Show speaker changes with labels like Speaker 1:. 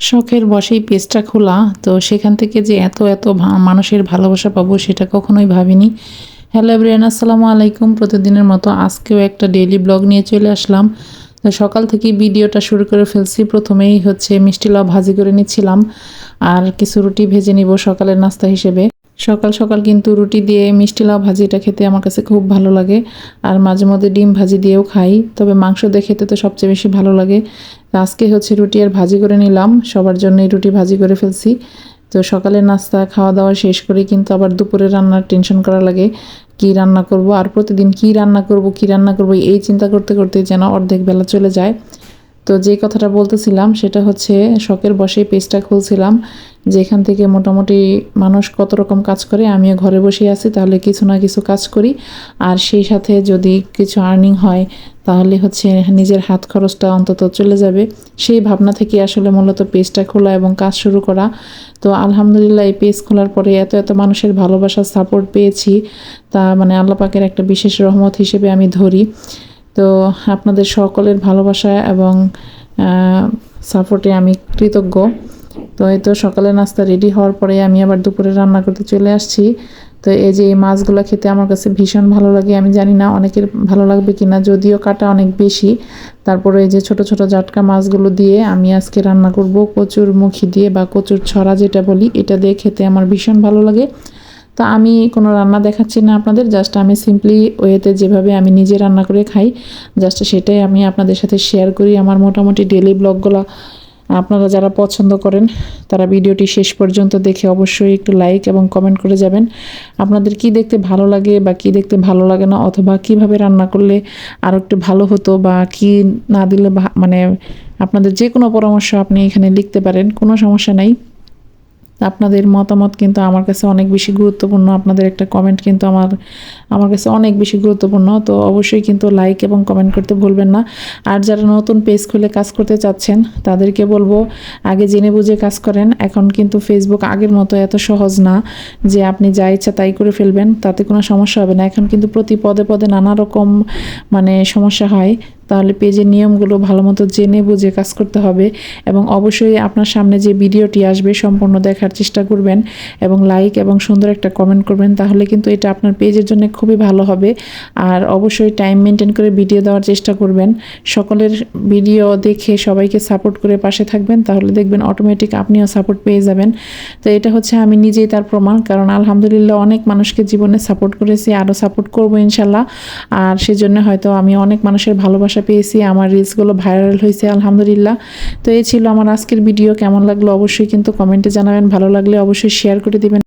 Speaker 1: শখের বসেই পেজটা খোলা, তো সেখান থেকে যে এত এত মানুষের ভালোবাসা পাবো সেটা কখনোই ভাবিনি। হ্যালো এভরিয়ান আসসালামু আলাইকুম। প্রতিদিনের মতো আজকেও একটা ডেইলি ব্লগ নিয়ে চলে আসলাম। তো সকাল থেকেই ভিডিওটা শুরু করে ফেলছি। প্রথমেই হচ্ছে মিষ্টি লাউ ভাজি করে নিচ্ছিলাম। আর কিছু রুটি ভেজে নিব সকালের নাস্তা হিসেবে। সকাল সকাল কিন্তু রুটি দিয়ে মিষ্টি লাউ ভাজিটা খেতে আমার কাছে খুব ভালো লাগে। আর মাঝে মধ্যে ডিম ভাজি দিয়েও খাই। তবে মাংস দিয়ে খেতে তো সবচেয়ে বেশি ভালো লাগে। আজকে হচ্ছে রুটি আর ভাজি করে নিলাম। সবার জন্যই রুটি ভাজি করে ফেলছি। তো সকালের নাস্তা, খাওয়া দাওয়া শেষ করে কিন্তু আবার দুপুরে রান্নার টেনশন করা লাগে। কি রান্না করব? আর প্রতিদিন কি রান্না করব, কি রান্না করব? এই চিন্তা করতে করতে যেন অর্ধেক বেলা চলে যায়। তো যে কথাটা বলতেছিলাম, সেটা হচ্ছে শখের বসে পেজটা খুলছিলাম, যেখান থেকে মোটামুটি মানুষ কত রকম কাজ করে, আমিও ঘরে বসে আছি, তাহলে কিছু না কিছু কাজ করি। আর সেই সাথে যদি কিছু আর্নিং হয়, তাহলে হচ্ছে নিজের হাত খরচটা অন্তত চলে যাবে। সেই ভাবনা থেকে আসলে মূলত পেজটা খোলা এবং কাজ শুরু করা। তো আলহামদুলিল্লাহ, এই পেজ খোলার পরে এত এত মানুষের ভালোবাসার সাপোর্ট পেয়েছি। তা মানে আল্লাপাকের একটা বিশেষ রহমত হিসেবে আমি ধরি। তো আপনাদের সকলের ভালোবাসা এবং সাপোর্টে আমি কৃতজ্ঞ। তো এই তো সকালে নাস্তা রেডি হওয়ার পরে আমি আবার দুপুরে রান্না করতে চলে আসছি। তো এই যে এই মাছগুলো খেতে আমার কাছে ভীষণ ভালো লাগে। আমি জানি না অনেকের ভালো লাগবে কি না যদিও কাটা অনেক বেশি। তারপরে এই যে ছোট ছোট জাটকা মাছগুলো দিয়ে আমি আজকে রান্না করব কচুর মুখি দিয়ে বা কচুর ছড়া যেটা বলি, এটা দিয়ে খেতে আমার ভীষণ ভালো লাগে। তো আমি কোনো রান্না দেখাচ্ছি না আপনাদের জাস্ট আমি সিম্পলি ওয়েতে যেভাবে আমি নিজে রান্না করে খাই জাস্ট সেটাই আমি আপনাদের সাথে শেয়ার করি আমার মোটামুটি ডেলি ব্লগগুলো আপনারা যারা পছন্দ করেন, তারা ভিডিওটি শেষ পর্যন্ত দেখে অবশ্যই একটু লাইক এবং কমেন্ট করে যাবেন। আপনাদের কি দেখতে ভালো লাগে বা কি দেখতে ভালো লাগে না, অথবা কীভাবে রান্না করলে আরও একটু ভালো হতো বা কি না দিলে মানে আপনাদের যে কোনো পরামর্শ আপনি এখানে লিখতে পারেন, কোনো সমস্যা নাই। আপনাদের মতামত কিন্তু আমার কাছে অনেক বেশি গুরুত্বপূর্ণ। আপনাদের একটা কমেন্ট কিন্তু আমার আমার কাছে অনেক বেশি গুরুত্বপূর্ণ। তো অবশ্যই কিন্তু লাইক এবং কমেন্ট করতে ভুলবেন না। আর যারা নতুন পেজ খুলে কাজ করতে চাচ্ছেন, তাদেরকে বলব, আগে জেনে বুঝে কাজ করেন। এখন কিন্তু ফেসবুক আগের মতো এত সহজ না যে আপনি যা ইচ্ছা তাই করে ফেলবেন, তাতে কোনো সমস্যা হবে না। এখন কিন্তু প্রতি পদে পদে নানা রকম মানে সমস্যা হয়। তাহলে পেজের নিয়মগুলো ভালো মতো জেনে বুঝে কাজ করতে হবে এবং অবশ্যই আপনার সামনে যে ভিডিওটি আসবে সম্পূর্ণ দেখার চেষ্টা করবেন এবং লাইক এবং সুন্দর একটা কমেন্ট করবেন, তাহলে কিন্তু এটা আপনার পেজের জন্য খুবই ভালো হবে। আর অবশ্যই টাইম মেনটেন করে ভিডিও দেওয়ার চেষ্টা করবেন। সকলের ভিডিও দেখে সবাইকে সাপোর্ট করে পাশে থাকবেন, তাহলে দেখবেন অটোমেটিক আপনিও সাপোর্ট পেয়ে যাবেন। তো এটা হচ্ছে আমি নিজেই তার প্রমাণ, কারণ আলহামদুলিল্লাহ অনেক মানুষকে জীবনে সাপোর্ট করেছি, আরও সাপোর্ট করব ইনশাল্লাহ। আর সেজন্য হয়তো আমি অনেক মানুষের ভালোবাসা পেয়েছি, আমার রিলসগুলো ভাইরাল হয়েছে, আলহামদুলিল্লাহ। তো এই ছিল আমার আজকের ভিডিও কেমন লাগল অবশ্যই কিন্তু কমেন্টে জানাবেন, ভালো লাগলে অবশ্যই শেয়ার করে দিবেন।